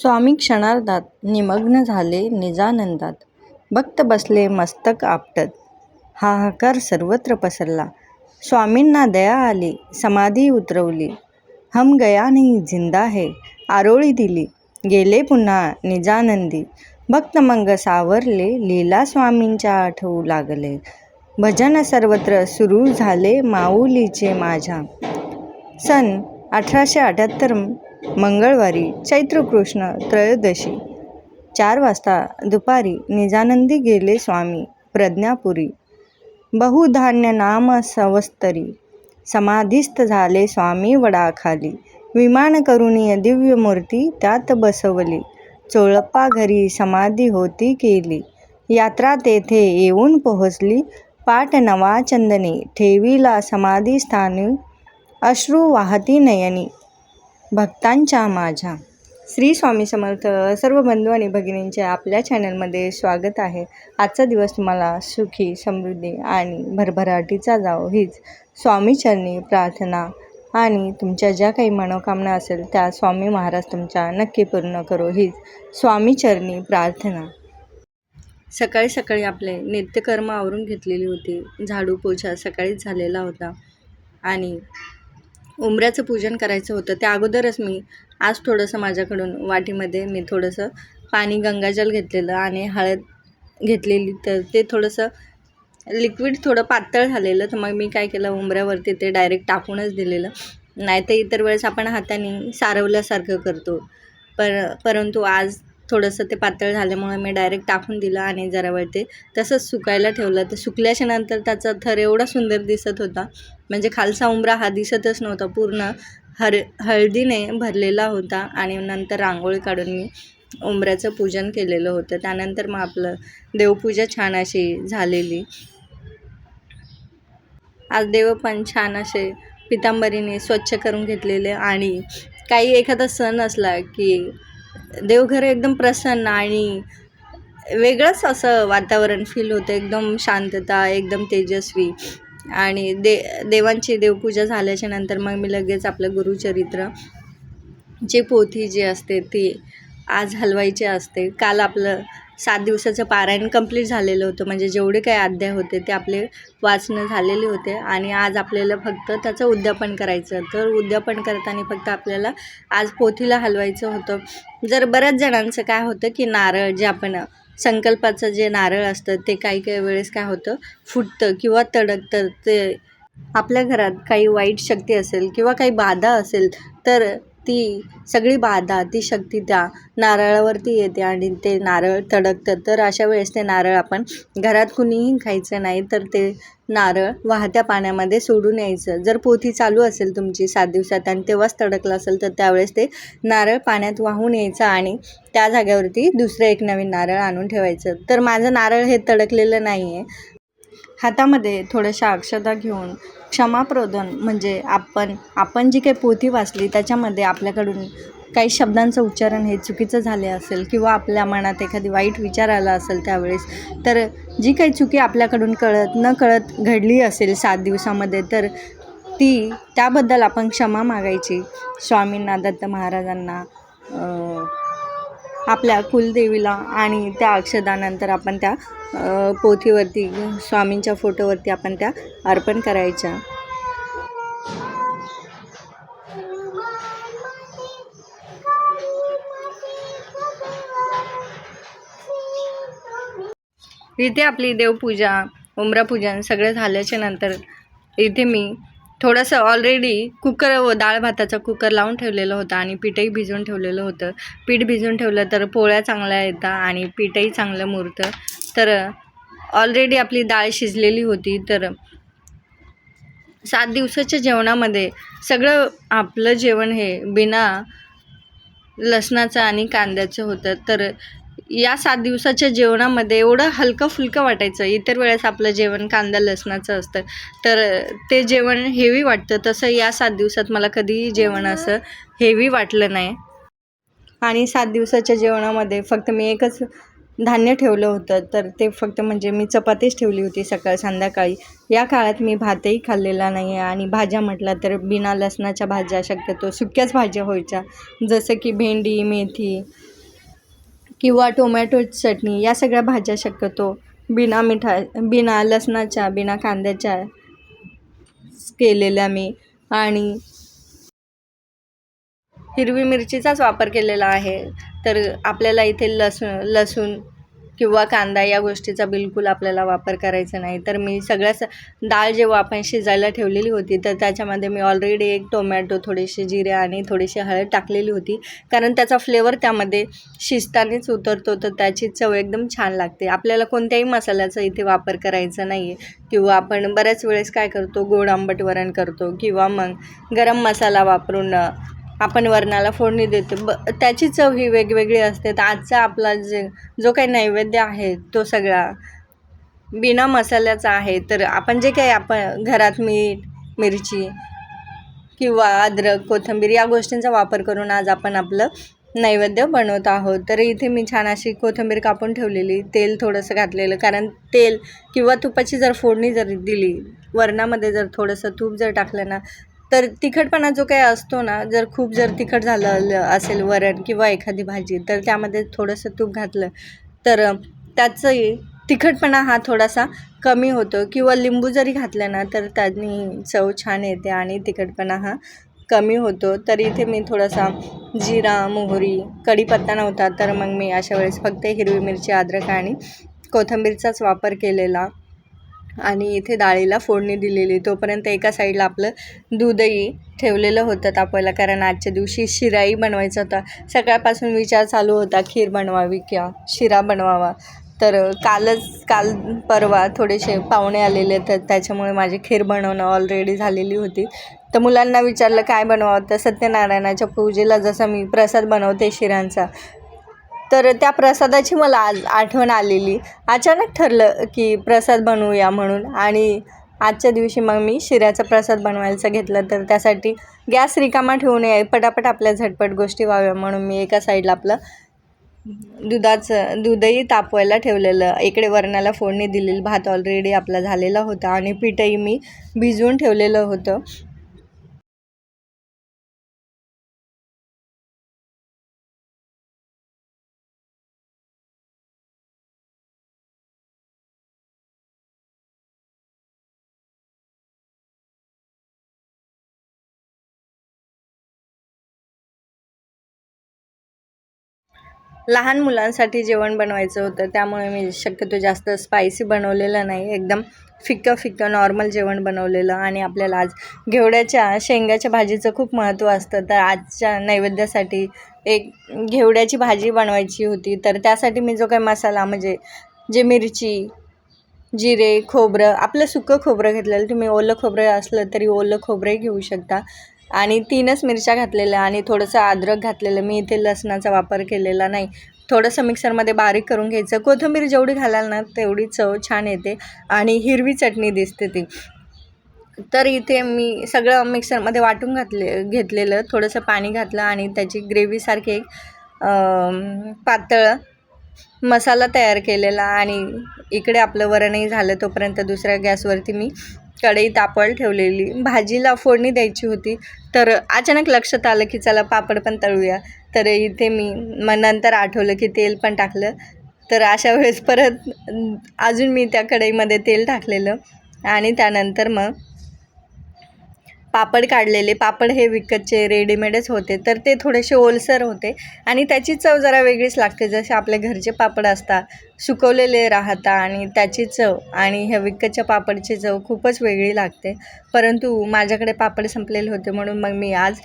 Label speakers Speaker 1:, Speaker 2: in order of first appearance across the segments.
Speaker 1: स्वामी क्षणार्धात निमग्न झाले निजानंदात. भक्त बसले मस्तक आपटत. हाहाकार सर्वत्र पसरला. स्वामींना दया आली. समाधी उतरवली. हम गया नाही जिंदा है आरोळी दिली. गेले पुन्हा निजानंदी. भक्तमंग सावरले. लीला स्वामींच्या आठवू लागले. भजन सर्वत्र सुरू झाले माऊलीचे माझ्या. सन अठराशे अठ्याहत्तर मंगळवारी चैत्र कृष्ण त्रयोदशी चार वाजता दुपारी निजानंदी गेले स्वामी प्रज्ञापुरी. बहुधान्य नाम सवस्तरी समाधिस्थ झाले स्वामी वडाखाली. विमान करुणीय दिव्य मूर्ती त्यात बसवली. चोळप्पा घरी समाधी होती केली. यात्रा तेथे येऊन पोहोचली. पाट नवा चंदनी समाधी समाधिस्थानी. अश्रू वाहती नयनी भक्तांच्या माझ्या. श्री स्वामी समर्थ सर्व बंधू आणि भगिनींचे आपल्या चॅनलमध्ये स्वागत आहे. आजचा दिवस तुम्हाला सुखी, समृद्धी आणि भरभराटीचा जावो हीच स्वामीचरणी प्रार्थना आणि तुमच्या ज्या काही मनोकामना असेल त्या स्वामी महाराज तुमच्या नक्की पूर्ण करो हीच स्वामीचरणी प्रार्थना. सकाळी सकाळी आपले नित्यकर्म आवरून घेतलेली होती. झाडू पोछा सकाळीच झालेला होता आणि उंबऱ्याचं पूजन करायचं होतं. त्या अगोदरच मी आज थोडंसं माझ्याकडून वाटीमध्ये मी थोडंसं पाणी गंगाजल घेतलेलं आणि हळद घेतलेली तर ते थोडंसं लिक्विड थोडं पातळ झालेलं तर मग मी काय केलं उंबऱ्यावरती ते डायरेक्ट टाकूनच दिलेलं. नाहीतर इतर वेळेस आपण हाताने सारवल्यासारखं करतो. पर परंतु आज थोडंसं ते पातळ झाल्यामुळे मी डायरेक्ट टाकून दिलं आणि जरा वेळ ते तसंच सुकायला ठेवलं. तर सुकल्याच्या नंतर त्याचा थर एवढा सुंदर दिसत होता म्हणजे खालचा उंबरा हा दिसतच नव्हता. पूर्ण हर हळदीने भरलेला होता आणि नंतर रांगोळी काढून मी उंबऱ्याचं पूजन केलेलं होतं. त्यानंतर मग आपलं देवपूजा छान अशी झालेली. आज देव पण छान असे पितांबरीने स्वच्छ करून घेतलेले आणि काही एखादा सण असला की देवघर एकदम प्रसन्न आणि वेगळंच असं वातावरण फील होतं. एकदम शांतता, एकदम तेजस्वी आणि दे देवांची देवपूजा झाल्याच्यानंतर मग मी लगेच आपलं गुरुचरित्र जे पोथी जी असते ती आज हलवायचे असते. काल आपलं सात दिवसाचं पारायण कंप्लीट झालेलं होतं म्हणजे जेवढे काही अध्याय होते ते आपले वाचणं झालेले होते आणि आज आपल्याला फक्त त्याचं उद्यापन करायचं. तर उद्यापन करताना फक्त आपल्याला आज पोथीला हलवायचं होतं. जर बऱ्याच जणांचं काय होतं की नारळ जे आपण संकल्पाचं जे नारळ असतं ते काही काही वेळेस काय होतं फुटतं किंवा तडकतं. ते आपल्या घरात काही वाईट शक्ती असेल किंवा काही बाधा असेल तर ती सगळी बाधा, ती शक्ती त्या नारळावरती येते आणि ते नारळ तडकतं. तर अशा वेळेस ते नारळ आपण घरात कुणीही खायचं नाही तर ते नारळ वाहत्या पाण्यामध्ये सोडून यायचं. जर पोथी चालू असेल तुमची सात दिवसात आणि तेव्हाच तडकलं असेल तर त्यावेळेस ते नारळ पाण्यात वाहून यायचं आणि त्या जाग्यावरती दुसरं एक नवीन नारळ आणून ठेवायचं. तर माझं नारळ हे तडकलेलं नाही आहे. हातामध्ये थोड्याशा अक्षता घेऊन क्षमाप्रोदन म्हणजे आपण आपण जी काही पोथी वाचली त्याच्यामध्ये आपल्याकडून काही शब्दांचं उच्चारण हे चुकीचं झाले असेल किंवा आपल्या मनात एखादी वाईट विचार आला असेल त्यावेळेस तर जी काही चुकी आपल्याकडून कळत नकळत घडली असेल सात दिवसामध्ये तर ती त्याबद्दल आपण क्षमा मागायची. स्वामींना, दत्त महाराजांना, आपल्या कुलदेवीला आणि त्या अक्षदानंतर आपण त्या पोथीवरती स्वामींच्या फोटोवरती आपण त्या अर्पण करायच्या. इथे आपली देवपूजा, उमरापूजन सगळं झाल्याच्यानंतर इथे मी थोडंसं ऑलरेडी कुकर व डाळ भाताचा कुकर लावून ठेवलेलं होतं आणि पीठही भिजवून ठेवलेलं होतं. पीठ भिजवून ठेवलं तर पोळ्या चांगल्या येतात आणि पीठही चांगलं मुरतं. तर ऑलरेडी आपली डाळ शिजलेली होती. तर सात दिवसाच्या जेवणामध्ये सगळं आपलं जेवण हे बिना लसणाचं आणि कांद्याचं होतं. तर या सात दिवसाच्या जेवणामध्ये एवढं हलकं-फुलकं वाटायचं. इतर वेळेस आपलं जेवण कांदा लसणाचं असतं तर ते जेवण हेवी वाटतं. तसं या सात दिवसात मला कधीही जेवण असं हेवी वाटलं नाही. आणि सात दिवसाच्या जेवणामध्ये फक्त मी एकच धान्य ठेवलं होतं तर ते फक्त म्हणजे मी चपातीच ठेवली होती सकाळ संध्याकाळी या काळात मी भातही खाल्लेला नाही आहे आणि भाज्या म्हटलं तर बिना लसणाच्या भाज्या शक्यतो सुक्याच भाज्या व्हायच्या जसं की भेंडी मेथी किंवा टोमॅटो चटणी या सगळ्या भाज्या शक्यतो बिना मिठा बिना लसणाच्या बिना कांद्याच्या केलेल्या मी. आणि हिरवी मिरचीचाच वापर केलेला आहे. तर आपल्याला इथे लसूण लसूण किंवा कांदा या गोष्टीचा बिलकुल आपल्याला वापर करायचा नाही. तर मी सगळ्याच डाळ जेव्हा आपण शिजायला ठेवलेली होती तर त्याच्यामध्ये मी ऑलरेडी एक टोमॅटो थोडेसे जिरे आणि थोडीशी हळद टाकलेली होती. कारण त्याचा फ्लेवर त्यामध्ये शिजतानीच उतरतो तर त्याची चव एकदम छान लागते. आपल्याला कोणत्याही मसाल्याचा इथे वापर करायचा नाही आहे किंवा आपण बऱ्याच वेळेस काय करतो गोड आंबट वरण करतो किंवा मग गरम मसाला वापरून आपण वरणाला फोडणी देतो. ब त्याची चव ही वेगवेगळी असते. तर आजचा आपला जे जो काही नैवेद्य आहे तो सगळा बिना मसाल्याचा आहे. तर आपण जे काही आपण घरात मीठ मिरची किंवा अद्रक कोथिंबीर या गोष्टींचा वापर करून आज आपण आपलं नैवेद्य बनवत आहोत. तर इथे मी छान अशी कोथिंबीर कापून ठेवलेली. तेल थोडंसं घातलेलं. कारण तेल किंवा तुपाची जर फोडणी जर दिली वरणामध्ये जर थोडंसं तूप जर टाकलं ना तर तिखटपणा जो काही असतो ना जर खूप जर तिखट झालं असेल वरण किंवा एखादी भाजी तर त्यामध्ये थोडंसं तूप घातलं तर त्याचंही तिखटपणा हा थोडासा कमी होतो. किंवा लिंबू जरी घातलं ना तर त्यांनी चव छान येते आणि तिखटपणा हा कमी होतो. तर इथे मी थोडासा जिरा मोहरी कढीपत्ता नव्हता तर मग मी अशा वेळेस फक्त हिरवी मिरची अद्रक आणि कोथिंबीरचाच वापर केलेला. आणि इथे डाळीला फोडणी दिलेली तोपर्यंत एका साईडला आपलं दूधही ठेवलेलं होतं तापवायला. कारण आजच्या दिवशी शिराही बनवायचा होता. सकाळपासून विचार चालू होता खीर बनवावी किंवा शिरा बनवावा. तर कालच काल परवा थोडेसे पाहुणे आलेले तर त्याच्यामुळे माझी खीर बनवणं ऑलरेडी झालेली होती. तर मुलांना विचारलं काय बनवावं? तर सत्यनारायणाच्या पूजेला जसं मी प्रसाद बनवते शिरांचा तर त्या प्रसादाची मला आज आठवण आलेली. अचानक ठरलं की प्रसाद बनवूया म्हणून. आणि आजच्या दिवशी मग मी शिऱ्याचा प्रसाद बनवायचा घेतला. तर त्यासाठी गॅस रिकामा ठेवू नये पटापट आपल्या झटपट गोष्टी व्हाव्या म्हणून मी एका साईडला आपलं दुधाचं दूधही तापवायला ठेवलेलं. इकडे वरणाला फोडणी दिलेली. भात ऑलरेडी आपला झालेला होता आणि पीठही मी भिजवून ठेवलेलं होतं. लहान मुलांसाठी जेवण बनवायचं होतं त्यामुळे मी शक्यतो जास्त स्पायसी बनवलेलं नाही. एकदम फिक्कं फिक्कं नॉर्मल जेवण बनवलेलं आणि आपल्याला आज घेवड्याच्या शेंगाच्या भाजीचं खूप महत्त्व असतं. तर आजच्या नैवेद्यासाठी एक घेवड्याची भाजी बनवायची होती. तर त्यासाठी मी जो काही मसाला म्हणजे जे मिरची जिरे खोबरं आपलं सुकं खोबरं घेतलेलं तुम्ही ओलं खोबरं असलं तरी ओलं खोबरंही घेऊ शकता. आणि तीनच मिरच्या घातलेल्या आणि थोडंसं अद्रक घातलेलं. मी इथे लसणाचा वापर केलेला नाही. थोडंसं मिक्सरमध्ये बारीक करून घ्यायचं. कोथिंबीर जेवढी घालाल ना तेवढी चव छान येते आणि हिरवी चटणी दिसते ती. तर इथे मी सगळं मिक्सरमध्ये वाटून घातले घेतलेलं. थोडंसं पाणी घातलं आणि त्याची ग्रेव्हीसारखी एक पातळ मसाला तयार केलेला आणि इकडे आपलं वरणही झालं तोपर्यंत दुसऱ्या गॅसवरती मी कढई तापवायला ठेवलेली. भाजीला फोडणी द्यायची होती. तर अचानक लक्षात आलं की चला पापड पण तळूया. तर इथे मी मग नंतर आठवलं की तेल पण टाकलं. तर अशा वेळेस परत अजून मी त्या कढईमध्ये तेल टाकलेलं. आणि त्यानंतर मग पापड काढलेले पापड हे विकतचे रेडीमेडच होते. तर ते थोडेसे ओलसर होते आणि त्याची चव जरा वेगळीच लागते. जसे आपल्या घरचे पापड असतात सुकवलेले राहतात आणि त्याची चव आणि ह्या विकतच्या पापडची चव खूपच वेगळी लागते. परंतु माझ्याकडे पापड संपलेले होते म्हणून मग मी आज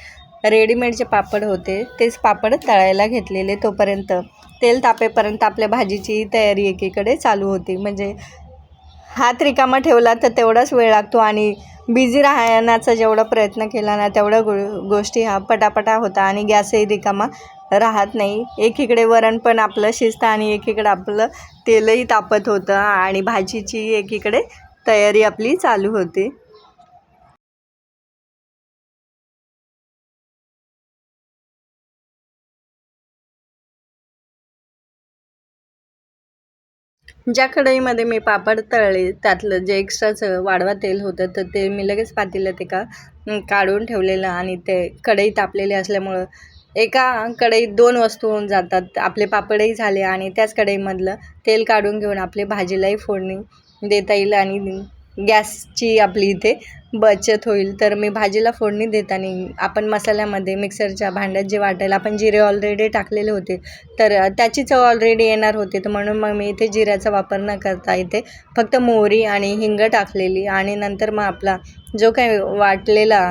Speaker 1: रेडीमेडचे पापड होते. तेच पापड तळायला घेतलेले. तोपर्यंत तेल तापेपर्यंत आपल्या भाजीची तयारी एकीकडे चालू होती. म्हणजे हात रिकामा ठेवला तर तेवढाच वेळ लागतो आणि बिझी राहण्याचा जेवढा प्रयत्न केला ना तेवढ्या गो गोष्टी हा पटापटा होता आणि गॅसही रिकामा राहत नाही. एकीकडे वरण पण आपलं शिजतं आणि एकीकडे आपलं तेलही तापत होतं आणि भाजीची एकीकडे तयारी आपली चालू होती. ज्या कढईमध्ये मी पापड तळले त्यातलं जे एक्स्ट्राचं वाढवा तेल होतं तर ते मी लगेच पातेल्यात एका का काढून ठेवलेलं आणि ते कढई तापलेली असल्यामुळं एका कढईत दोन वस्तू होऊन जातात. आपले पापडही झाले आणि त्याच कढईमधलं तेल काढून घेऊन आपले भाजीलाही फोडणी देता येईल आणि गॅसची आपली इथे बचत होईल. तर मी भाजीला फोडणी देताना आपण मसाल्यामध्ये मिक्सरच्या भांड्यात जे वाटायला आपण जिरे ऑलरेडी टाकलेले होते तर त्याची चव ऑलरेडी येणार होती. तर म्हणून मग मी इथे जिऱ्याचा वापर न करता इथे फक्त मोहरी आणि हिंग टाकलेली आणि नंतर मग आपला जो काही वाटलेला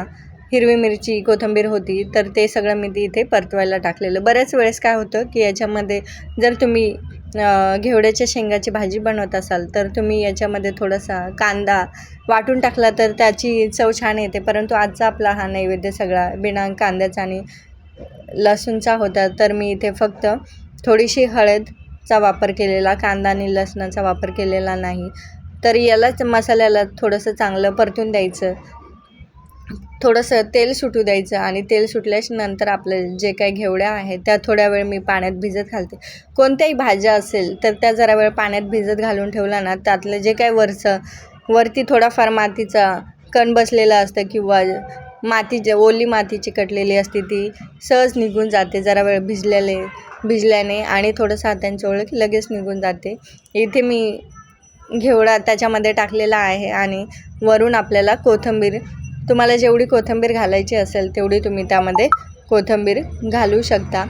Speaker 1: हिरवी मिरची कोथिंबीर होती तर ते सगळं मी ती इथे परतवायला टाकलेलं. बऱ्याच वेळेस काय होतं की याच्यामध्ये जर तुम्ही घेवड्याच्या शेंगाची भाजी बनवत असाल तर तुम्ही याच्यामध्ये थोडासा कांदा वाटून टाकला तर त्याची चव छान येते. परंतु आजचा आपला हा नैवेद्य सगळा बिना कांद्याचा आणि लसूणचा होता तर मी इथे फक्त थोडीशी हळदचा वापर केलेला कांदा आणि लसणाचा वापर केलेला नाही. तर यालाच मसाल्याला थोडंसं चांगलं परतून द्यायचं. थोडंसं तेल सुटू द्यायचं आणि तेल सुटल्याच्या नंतर आपलं जे काही घेवड्या आहेत त्या थोड्या वेळ मी पाण्यात भिजत घालते. कोणत्याही भाज्या असेल तर त्या जरा वेळ पाण्यात भिजत घालून ठेवला ना त्यातलं जे काही वरचं वरती थोडाफार मातीचा कण बसलेला असतं किंवा माती जे ओली माती चिकटलेली असते ती सहज निघून जाते जरा वेळ भिजलेले भिजल्याने आणि थोडंसं हातांची ओळख लगेच निघून जाते. इथे मी घेवडा त्याच्यामध्ये टाकलेला आहे आणि वरून आपल्याला कोथिंबीर तुम्हाला जेवढी कोथिंबीर घालायची असेल तेवढी तुम्ही त्यामध्ये कोथिंबीर घालू शकता.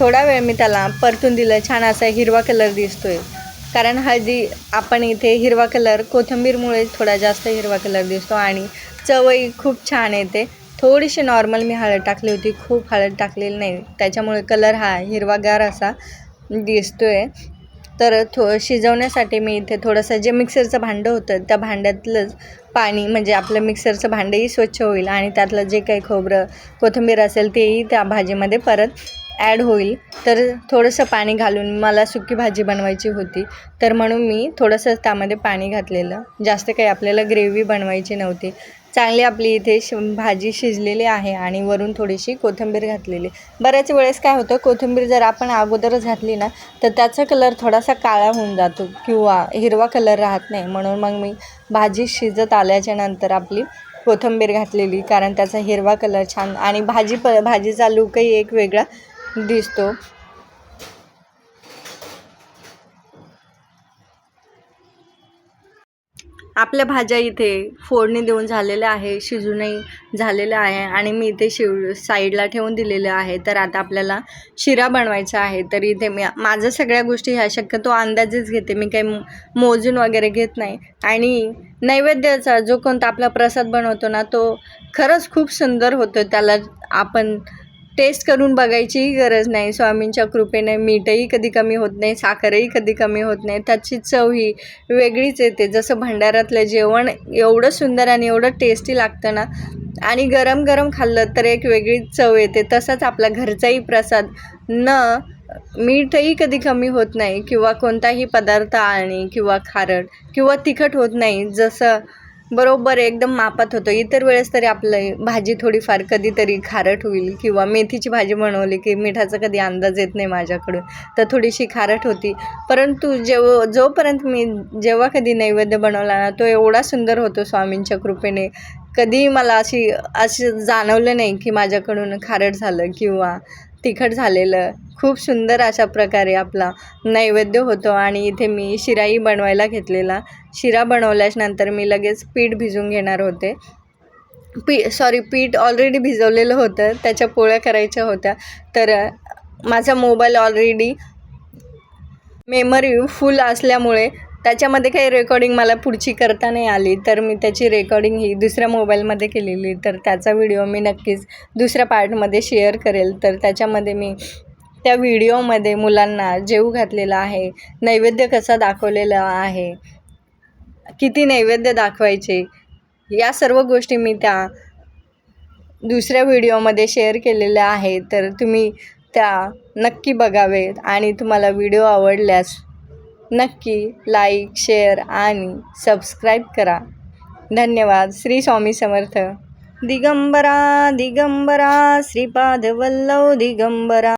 Speaker 1: थोडा वेळ मी त्याला परतून दिलं. छान असा हिरवा कलर दिसतोय. कारण हळदी आपण इथे हिरवा कलर कोथिंबीरमुळे थोडा जास्त हिरवा कलर दिसतो आणि चवही खूप छान येते. थोडीशी नॉर्मल मी हळद टाकली होती. खूप हळद टाकलेली नाही. त्याच्यामुळे कलर हा हिरवागार असा दिसतोय. तर थो शिजवण्यासाठी मी इथे थोडंसं जे मिक्सरचं भांडं होतं त्या भांड्यातलंच पाणी म्हणजे आपलं मिक्सरचं भांडंही स्वच्छ होईल आणि त्यातलं जे काही खोबरं कोथिंबीर असेल तेही त्या भाजीमध्ये परत ॲड होईल. तर थोडंसं पाणी घालून मला सुकी भाजी बनवायची होती. तर म्हणून मी थोडंसं त्यामध्ये पाणी घातलेलं. जास्त काही आपल्याला ग्रेव्ही बनवायची नव्हती. चांगली आपली इथे श भाजी शिजलेली आहे आणि वरून थोडीशी कोथिंबीर घातलेली. बऱ्याच वेळेस काय होतं कोथिंबीर जर आपण अगोदरच घातली ना तर त्याचा कलर थोडासा काळा होऊन जातो किंवा हिरवा कलर राहत नाही. म्हणून मग मी भाजी शिजत आल्याच्यानंतर आपली कोथिंबीर घातलेली कारण त्याचा हिरवा कलर छान आणि भाजी प भाजीचा लुकही एक वेगळा दिसतो. आपल्या भाज्या इथे फोडणी देऊन झालेल्या आहे शिजूनही झालेल्या आहे आणि मी इथे शिव साईडला ठेवून दिलेलं आहे. तर आता आपल्याला शिरा बनवायचा आहे. तर इथे मी माझं सगळ्या गोष्टी ह्या शक्यतो अंदाजेच घेते. मी काही मोजून वगैरे घेत नाही. आणि नैवेद्याचा जो कोणता आपला प्रसाद बनवतो ना तो खरंच खूप सुंदर होतो त्याला आपण टेस्ट करून बघायचीही गरज नाही. स्वामींच्या कृपेने मीठही कधी कमी होत नाही साखरही कधी कमी होत नाही. त्याची चव ही वेगळीच येते. जसं भंडाऱ्यातलं जेवण एवढं सुंदर आणि एवढं टेस्टी लागतं ना आणि गरम गरम खाल्लं तर एक वेगळीच चव येते. तसाच आपला घरचाही प्रसाद. न मीठही कधी कमी होत नाही किंवा कोणताही पदार्थ आणि किंवा खारट किंवा तिखट होत नाही. जसं बरोबर एकदम मापात होतं. इतर वेळेस तरी आपलं भाजी थोडीफार कधीतरी खारट होईल किंवा मेथीची भाजी बनवली की मिठाचा कधी अंदाज येत नाही माझ्याकडून तर थोडीशी खारट होती. परंतु जेव जोपर्यंत मी जेव्हा कधी नैवेद्य बनवला ना तो एवढा सुंदर होतो स्वामींच्या कृपेने. कधीही मला अशी अशी जाणवलं नाही की माझ्याकडून खारट झालं किंवा तिखट झालेलं. खूप सुंदर अशा प्रकारे आपला नैवेद्य होतो आणि इथे मी शिराही बनवायला घेतलेला. शिरा बनवल्याच्यानंतर मी लगेच पीठ भिजून घेणार होते. पी सॉरी पीठ ऑलरेडी भिजवलेलं होतं. त्याच्या पोळ्या करायच्या होत्या. तर माझा मोबाईल ऑलरेडी मेमरी फुल असल्यामुळे त्याच्यामध्ये काही रेकॉर्डिंग मला पुढची करता नाही आली तर मी त्याची रेकॉर्डिंग ही दुसऱ्या मोबाईलमध्ये केलेली. तर त्याचा व्हिडिओ मी नक्कीच दुसऱ्या पार्टमध्ये शेअर करेल. तर त्याच्यामध्ये मी त्या व्हिडिओमध्ये मुलांना जेऊ घातलेला आहे. नैवेद्य कसा दाखवलेला आहे? किती नैवेद्य दाखवायचे? या सर्व गोष्टी मी त्या दुसऱ्या व्हिडिओमध्ये शेअर केलेल्या आहे तर तुम्ही त्या नक्की बघावेत आणि तुम्हाला व्हिडिओ आवडल्यास नक्की लाईक शेअर आणि सबस्क्राईब करा. धन्यवाद. श्री स्वामी समर्थ. दिगंबरा दिगंबरा श्रीपाद वल्लव दिगंबरा.